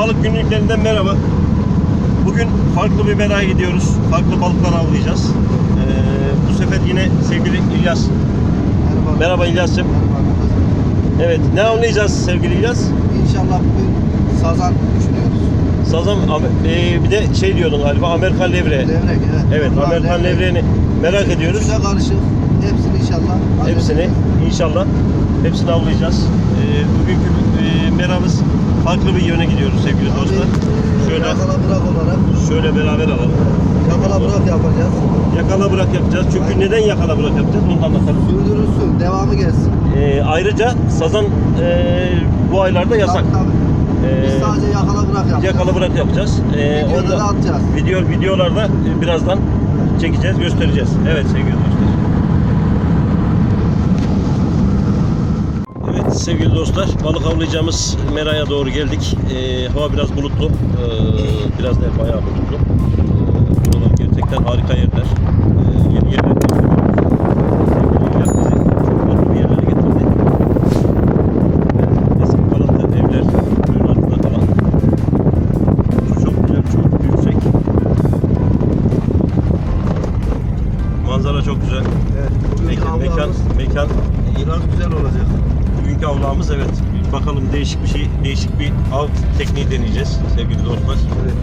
balık günlüklerinden merhaba. Bugün farklı bir meraya gidiyoruz. Farklı balıklar avlayacağız. Ee, bu sefer yine sevgili İlyas. Merhaba. Merhaba İlyas'cığım. Evet ne avlayacağız sevgili İlyas? İnşallah bugün sazan düşünüyoruz. Sazan ee, bir de şey diyordun galiba Amerikan levre. Levrek evet. Evet Vallahi Amerikan levrek. levreğini merak ediyoruz. Üçüne karışık. Hepsini inşallah. Hepsini inşallah hepsini avlayacağız. Ee, bugünkü e, meramız farklı bir yöne gidiyoruz sevgili dostlar. Şöyle Yakala bırak olarak. şöyle beraber alalım. Yakala bırak yapacağız. Yakala bırak yapacağız. Çünkü neden yakala bırak yapacağız? Onu da anlatalım. Sürdürülsün. Devamı gelsin. Ee, ayrıca sazan e, bu aylarda yasak. Tabii, tabii. Ee, Biz sadece yakala bırak yapacağız. yakala bırak yapacağız. Ee, Videoda da atacağız. video videolarda birazdan çekeceğiz, göstereceğiz. Evet sevgili dostlar. Evet sevgili dostlar, balık avlayacağımız meraya doğru geldik. Ee, hava biraz bulutlu, ee, biraz da bayağı bulutlu. Buralar gerçekten harika yerler. Avlamız evet. Bakalım değişik bir şey, değişik bir av tekniği deneyeceğiz sevgili dostlar. Evet.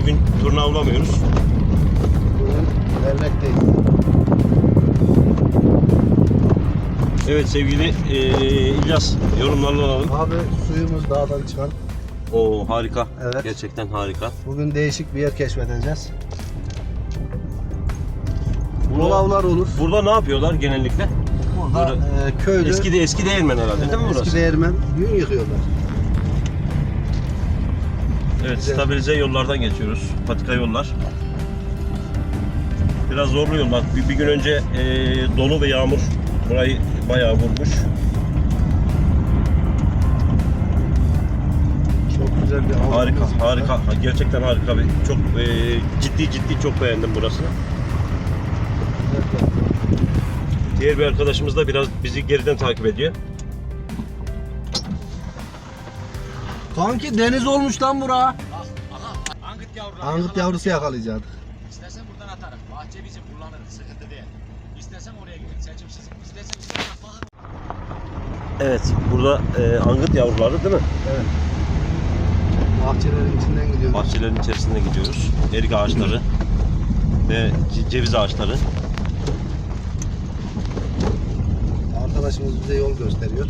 Bugün turna avlamıyoruz. Bugün levrekteyiz. Evet sevgili eee İlyas yorumlarını alalım. Abi suyumuz dağdan çıkan. Oo harika. Evet. Gerçekten harika. Bugün değişik bir yer keşfedeceğiz. Burada, Bulavlar olur. burada ne yapıyorlar genellikle? Burada e, köylü Eski de eski değirmen herhalde değil mi burası? eski değirmen yün yıkıyorlar. Evet, Güzel. stabilize yollardan geçiyoruz. Patika yollar. Biraz zorlu yollar. Bir, bir gün önce eee, dolu ve yağmur burayı bayağı vurmuş. Çok güzel bir. Harika, harika. Ha, Gerçekten harika bir. Çok eee, ciddi ciddi çok beğendim burasını. Diğer bir arkadaşımız da biraz bizi geriden takip ediyor. Kanki deniz olmuş lan bura. Angıt yavruları. Angıt yavrusu yakalayacağız. İstersen buradan atarım. Bahçe bizim kullanırız. Sıkıntı değil. İstersen oraya gidelim. Seçim sizin. İstersen istersen bakın. Evet, burada eee, angıt yavruları değil mi? Evet. Bahçelerin içinden gidiyoruz. Bahçelerin içerisinde gidiyoruz. Erik ağaçları ve ce- ceviz ağaçları. Arkadaşımız bize yol gösteriyor.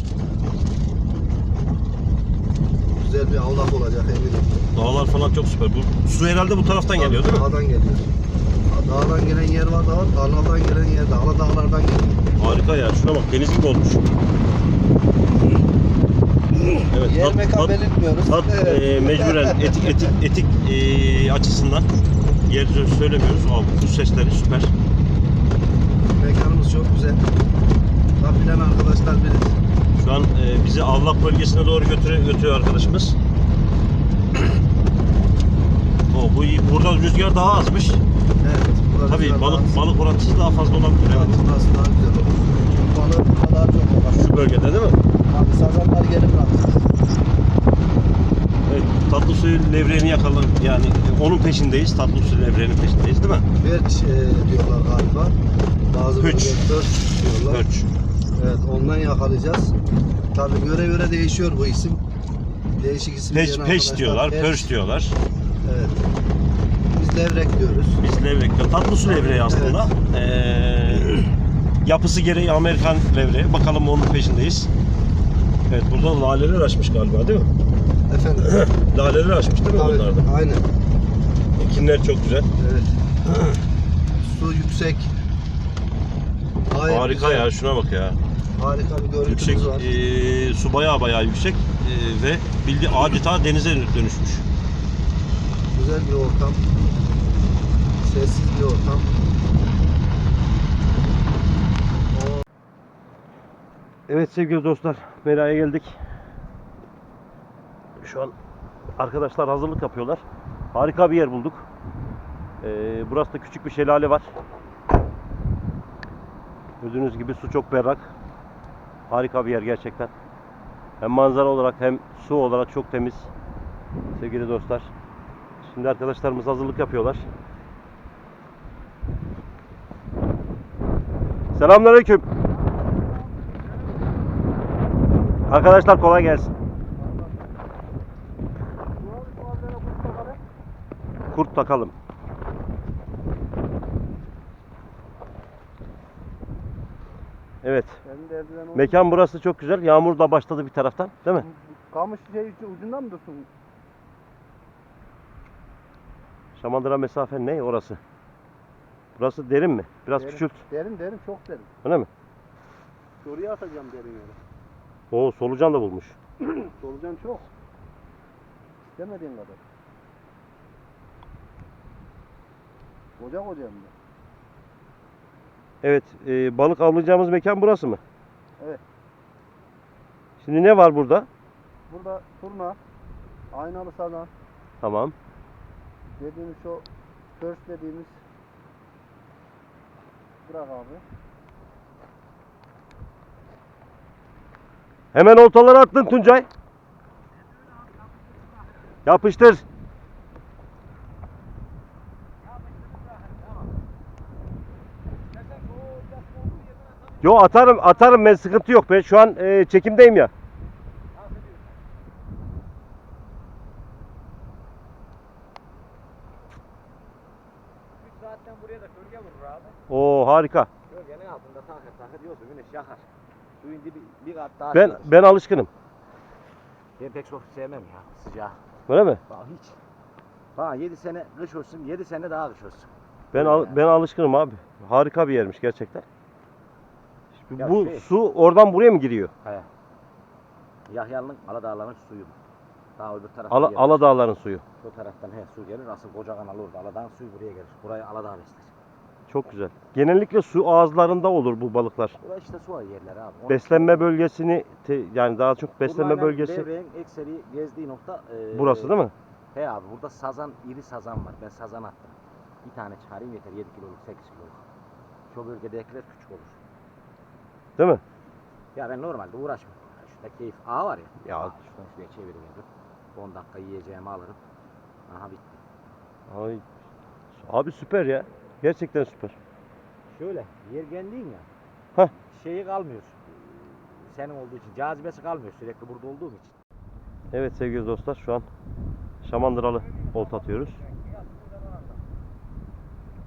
Güzel bir avlak olacak eminim. Dağlar falan çok süper. Bu su herhalde bu taraftan geliyor değil mi? Dağdan geliyor. Dağdan gelen yer var da var. Dağlardan gelen yer dağla dağlardan geliyor. Harika ya. Şuna bak deniz gibi olmuş. Evet, yer tat, mekan tat, belirtmiyoruz. tat Evet. e, mecburen etik etik etik e, açısından yer sö- söylemiyoruz. Aa, bu kuş sesleri süper. Mekanımız çok güzel. Tabi bilen arkadaşlar bilir. Şu an e, bizi avlak bölgesine doğru götürüyor, götürüyor arkadaşımız. O bu. Burada rüzgar daha azmış. Evet. Tabii balık bazı- balık orantısı daha fazla olabilir. Evet. Burası daha güzel olur. Çünkü balık daha çok olur. Şu bölgede değil mi? Abi sazanlar geri bırakacağız. Evet, tatlı suyu levreğini yakalım. Yani onun peşindeyiz. Tatlı suyu levreğinin peşindeyiz değil mi? Birç e, diyorlar galiba. Bazı Hırç diyorlar. Hörç. Evet ondan yakalayacağız. Tabii göre göre değişiyor bu isim. Değişik isim Peş, diyen peş arkadaşlar, diyorlar, perç. pörç diyorlar. Evet. Biz levrek diyoruz. Biz levrek diyor. Tatlı su levreği aslında. Ee, yapısı gereği Amerikan levreği. Bakalım onun peşindeyiz. Evet burada laleler açmış galiba değil mi? Efendim. Laleler açmış değil mi Tabii, onlarda? aynen. Ekinler çok güzel. Evet. Su yüksek. Gayet Harika güzel. ya şuna bak ya. Harika bir görüntümüz Yüksek, var. ee, su baya baya yüksek ee, ve bildi adeta denize dönüşmüş. Güzel bir ortam. Sessiz bir ortam. Evet sevgili dostlar, Mera'ya geldik. Şu an arkadaşlar hazırlık yapıyorlar. Harika bir yer bulduk. Ee, burası da küçük bir şelale var. Gördüğünüz gibi su çok berrak. Harika bir yer gerçekten. Hem manzara olarak hem su olarak çok temiz. Sevgili dostlar. Şimdi arkadaşlarımız hazırlık yapıyorlar. Selamünaleyküm. Arkadaşlar kolay gelsin. Kurt takalım. Evet. Mekan burası çok güzel. Yağmur da başladı bir taraftan, değil mi? Kamış şey ucundan mı dursun? Şamandıra mesafe ne orası? Burası derin mi? Biraz Derin. küçült. Derin derin çok derin. Öyle mi? Oraya atacağım derin yere. Oo solucan da bulmuş. Solucan çok. İstemediğin kadar. Koca koca hem de. Evet, e, balık avlayacağımız mekan burası mı? Evet. Şimdi ne var burada? Burada turna, aynalı sazan Tamam. dediğimiz o first dediğimiz Bırak abi. Hemen oltaları attın Tuncay. Yapıştır. Yo atarım atarım ben sıkıntı yok. Ben şu an e, çekimdeyim ya. Saatten buraya da gölge vurur abi. Oo harika. Gölgenin altında takır takır diyorsun güneş yakar. Suyun dibi bir kat daha Ben ben alışkınım. Ben pek çok sevmem ya sıcağı. Öyle mi? Bak hiç. Bana 7 sene kış olsun 7 sene daha kış olsun. Ben al, ben alışkınım abi. Harika bir yermiş gerçekten. Ya bu şey- su oradan buraya mı giriyor? He. Yahyalı'nın Aladağların suyu bu. Daha öbür tarafta Ala, gelir. Aladağların suyu. Şu taraftan he su gelir. Asıl koca kanal orada. Aladağın suyu buraya gelir. Burayı Aladağ besler. Çok güzel. Genellikle su ağızlarında olur bu balıklar. Burası işte su yerleri abi. Onun- Beslenme bölgesini te- yani daha çok beslenme Bunlarla bölgesi Devreğin ekseri gezdiği nokta e, burası değil mi? He abi burada sazan, iri sazan var. Ben sazan attım. Bir tane çıkarayım yeter. 7 kiloluk, 8 kiloluk. Şu bölgedekiler küçük olur. Değil mi? Ya ben normalde uğraşmam. Şurada keyif. Ağ var ya. Ya. Ağa, şuradan şuraya çeviriyorum. 10 dakika yiyeceğimi alırım. Aha bitti. Ay. Abi süper ya. Gerçekten süper. Şöyle yer kendin ya. Hah. Şeyi kalmıyor. Senin olduğu için. Cazibesi kalmıyor sürekli burada olduğum için. Evet sevgili dostlar şu an Şamandıralı olta atıyoruz.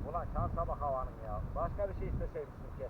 Ulan şansa bak havanın ya. Başka bir şey isteseymişsin keşke.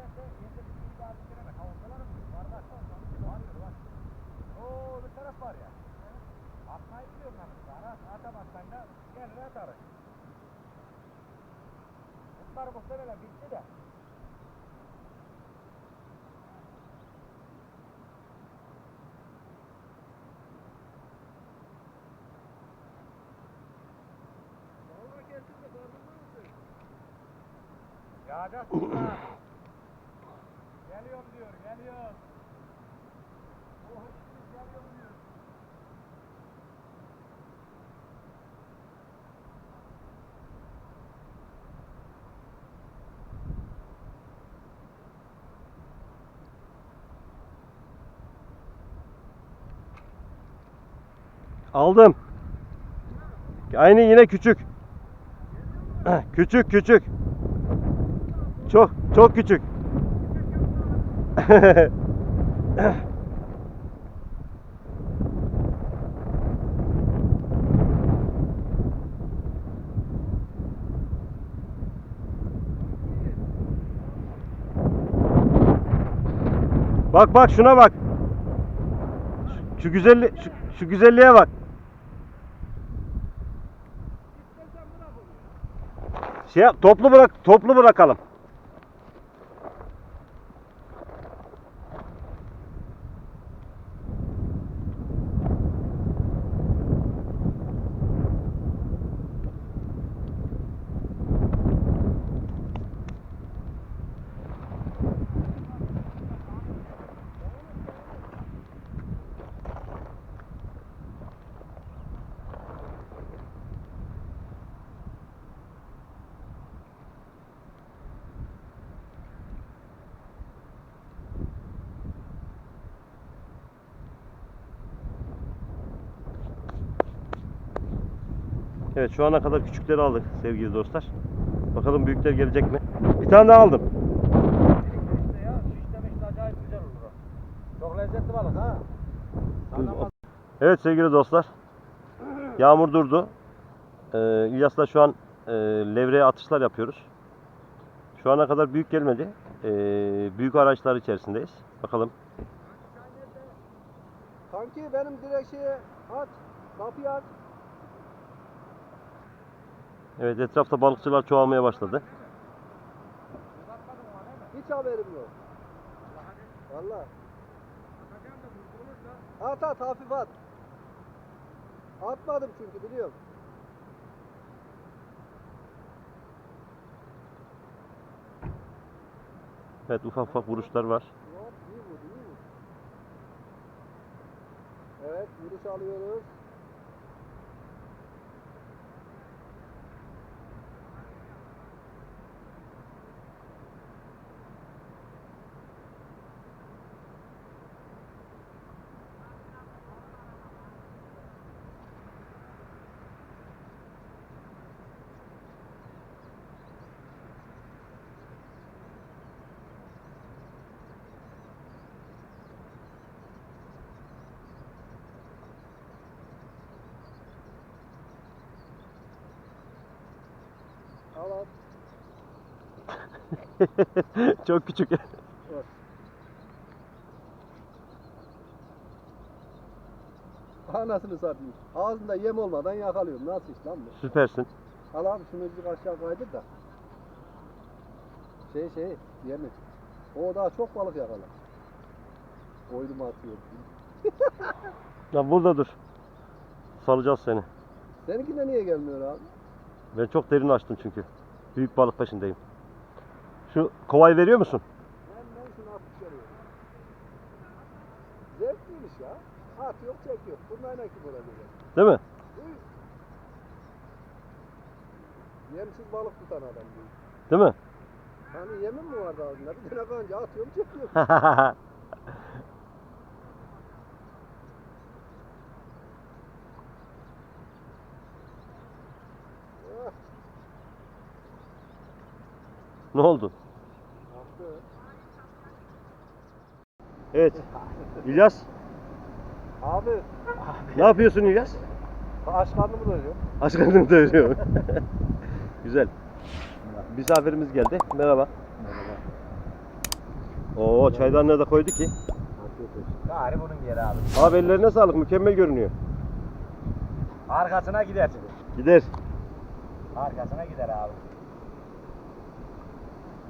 muhtemelen bitti de. Yağacak. Geliyorum diyor, geliyorum. Oh, geliyorum diyor. Aldım. Aynı yine küçük. Küçük küçük. Çok çok küçük. Bak bak şuna bak. Şu, güzelli şu, şu güzelliğe bak. Şey toplu bırak toplu bırakalım. Evet şu ana kadar küçükleri aldık sevgili dostlar. Bakalım büyükler gelecek mi? Bir tane daha aldım. Çok lezzetli balık ha. Evet sevgili dostlar. Yağmur durdu. Ee, İlyas'la şu an e, levreye atışlar yapıyoruz. Şu ana kadar büyük gelmedi. Ee, büyük araçlar içerisindeyiz. Bakalım. Kanki benim direkt şeye at. Kapıyı aç. Evet etrafta balıkçılar çoğalmaya başladı. Hiç haberim yok. Valla. At at hafif at. Atmadım çünkü biliyorum. Evet ufak ufak vuruşlar var. Evet vuruş alıyoruz. Al. Çok küçük. Anasını satayım. Ağzında yem olmadan yakalıyorum. Nasıl iş lan bu? Süpersin. Al abi şunu bir aşağı kaydır da. Şey şey yemi. O daha çok balık yakalar. Boynuma atıyor. Lan burada dur. Salacağız seni. Seninki de niye gelmiyor abi? Ben çok derin açtım çünkü. Büyük balık peşindeyim. Şu kovayı veriyor musun? Ben ben şunu atıp geliyorum. Zevkliymiş ya. At yok çek yok. Bunlar ne ki böyle Değil mi? Uy. Yemsiz balık tutan adam değil. Değil mi? Hani yemin mi vardı ağzında? Bir tane kanca atıyorum çekiyorum. ne oldu? Evet. İlyas. Abi Ne yapıyorsun İlyas? aç karnımı doyuruyor. Aç karnını doyuruyor. Güzel. Misafirimiz geldi. Merhaba. Oo çaydanlığı da koydu ki. Gari bunun yeri abi. Abi ellerine sağlık. Mükemmel görünüyor. Arkasına gider. Gider. Arkasına gider abi.